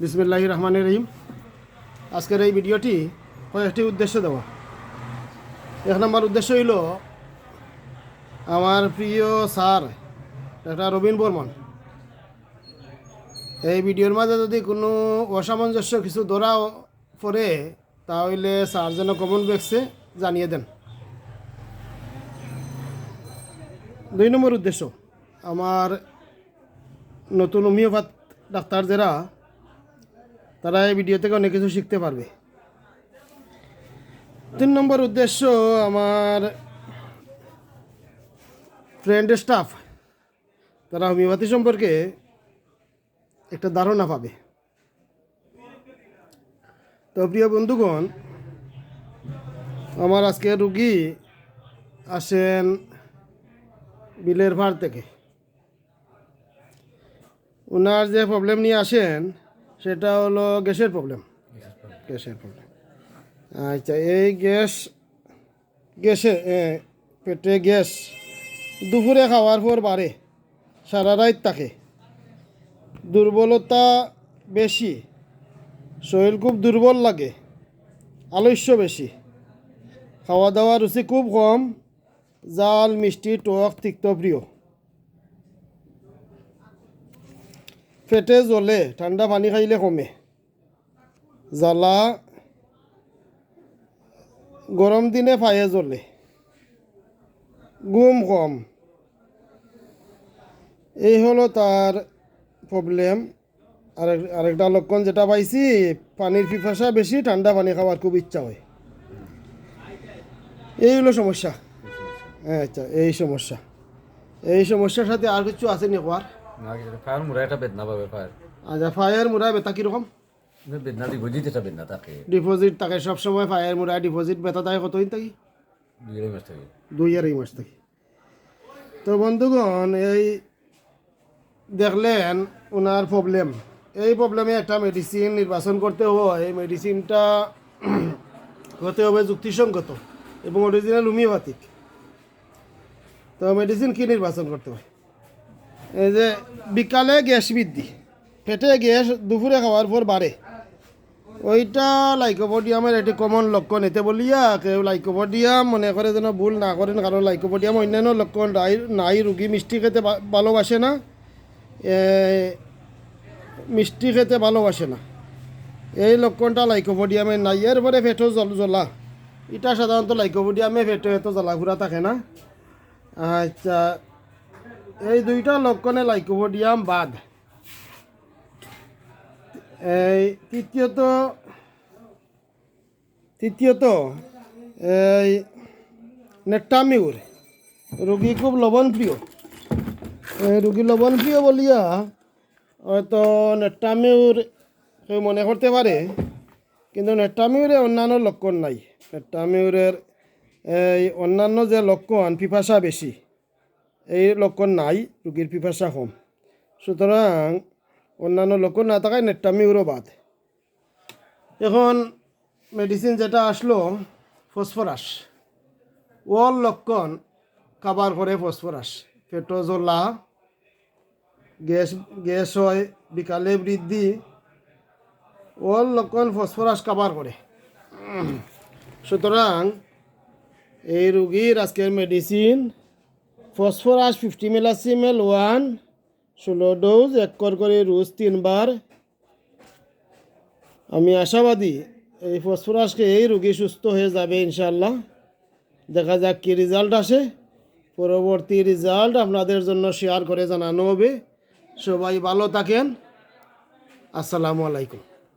বিসমিল্লাহ রহমান রহিম। আজকের এই ভিডিওটি কয়েকটি উদ্দেশ্য দেওয়া। এক নম্বর উদ্দেশ্য হইল আমার প্রিয় স্যার, ডাক্তার রবীন বর্মন। এই ভিডিওর মাঝে যদি কোনো অসামঞ্জস্য কিছু ধরা পড়ে, তাহলে স্যার যেন কমন বেক্সে জানিয়ে দেন। দুই নম্বর উদ্দেশ্য, আমার নতুন হোমিওপ্যাথ ডাক্তার যারা তারা এই ভিডিও থেকে অনেক কিছু শিখতে পারবে। তিন নম্বর উদ্দেশ্য আমার ফ্রেন্ড স্টাফ তারা হোমিওপ্যাথি সম্পর্কে একটা ধারণা পাবে। তো প্রিয় বন্ধুগণ, আমার আজকে রুগী আসেন বিলের ভাড় থেকে। ওনার যে প্রবলেম নিয়ে আসেন সেটা হলো গ্যাসের প্রবলেম গ্যাসের প্রবলেম আচ্ছা এই গ্যাস, গ্যাসে পেটে গ্যাস দুপুরে খাওয়ার পর বাড়ে, সারা রাত থাকে। দুর্বলতা বেশি, শরীর খুব দুর্বল লাগে, আলস্য বেশি। খাওয়া দাওয়া রুচি খুব কম, জাল, মিষ্টি, টক তিক্ত প্রিয়। পেটে জ্বলে ঠান্ডা পানি খাইলে কমে। জ্বালা গরম দিনে পায়ে জ্বলে। ঘুম কম। এই হলো তার প্রবলেম আরেক আরেকটা লক্ষণ যেটা পাইছি পানির পিপাসা বেশি ঠান্ডা পানি খাওয়ার খুব ইচ্ছা হয়। এই হলো সমস্যা। হ্যাঁ আচ্ছা এই সমস্যা। এই সমস্যার সাথে আর কিছু আছে নি কিছু ফায়ার মুড়া একটা বেদনা পাবে ফায়ার। আচ্ছা ফায়ার মুড়া বেতা কীরকম? বেদনা দি গজি বেদনা থাকে। ডিপোজিট থাকে সবসময় ফায়ার ডিপোজিট বেতা থাকে কতদিন থাকি? দুই আড়াই মাস থাকে। দুই আড়াই মাস থাকি। তো বন্ধুগণ এই দেখলেন ওনার প্রবলেম এই প্রবলেমে একটা মেডিসিন নির্বাচন করতে হয়। এই মেডিসিনটা হতে হবে যুক্তিসঙ্গত এবং অরিজিনাল হোমিওপ্যাথিক তো মেডিসিন কি নির্বাচন করতে হয়? এই যে বিকালে গ্যাস বৃদ্ধি। পেটে গ্যাস দুপুরে খাওয়ার পর বাড়ে। ওইটা লাইকোপোডিয়ামের একটি কমন লক্ষণ। এতে বলিয়া কেউ লাইকোপোডিয়াম মনে করে যেন ভুল না করেন, কারণ লাইকোপোডিয়াম অন্যান্য লক্ষণ। নাই রুগী মিষ্টি খেতে ভালোবাসে না। মিষ্টি খেতে ভালোবাসে না। এই লক্ষণটা লাইকোপোডিয়ামের নাই। এরপরে ফেটো জল, জ্বলা। এটা সাধারণত লাইকোপোডিয়ামে ফেটো, এত জ্বালাঘুরা থাকে না। আচ্ছা এই দুইটা লক্ষণে লাইকোপোডিয়াম বাদ এই তৃতীয়ত তৃতীয়ত, এই নেট্টামিউর, রোগী খুব লবণপ্রিয় রোগী লবণপ্রিয় বলিয়া হয়তো নেট্টামিউর কেউ মনে করতে পারে, কিন্তু নেট্টামিউরে অন্যান্য লক্ষণ নাই। নেট্টামিউরের, এই অন্যান্য যে লক্ষণ, পিপাসা বেশি। এই লক্ষণ নাই রোগীর পিপাসা কম। সুতরাং অন্যান্য লক্ষণ না থাকায় নেট্টামিউরও বাদ। এখন মেডিসিন যেটা আসলো, ফসফরাস। ওল লক্ষণ কাবার করে ফসফরাস। পেটো জ্বলা গ্যাস গ্যাস হয়, বিকালে বৃদ্ধি। ওল লক্ষণ ফসফরাস কাবার করে সুতরাং এই রুগীর আজকের মেডিসিন ফসফরাস ফিফটি মিলাসিমেল ওয়ান ষোলো ডোজ এক কর করে রোজ তিনবার। আমি আশাবাদী এই ফসফরাসকে এই রোগী সুস্থ হয়ে যাবে ইনশাল্লাহ দেখা যাক কী রেজাল্ট আসে। পরবর্তী রেজাল্ট আপনাদের জন্য শেয়ার করে জানানো হবে। সবাই ভালো থাকেন। আসসালামু আলাইকুম।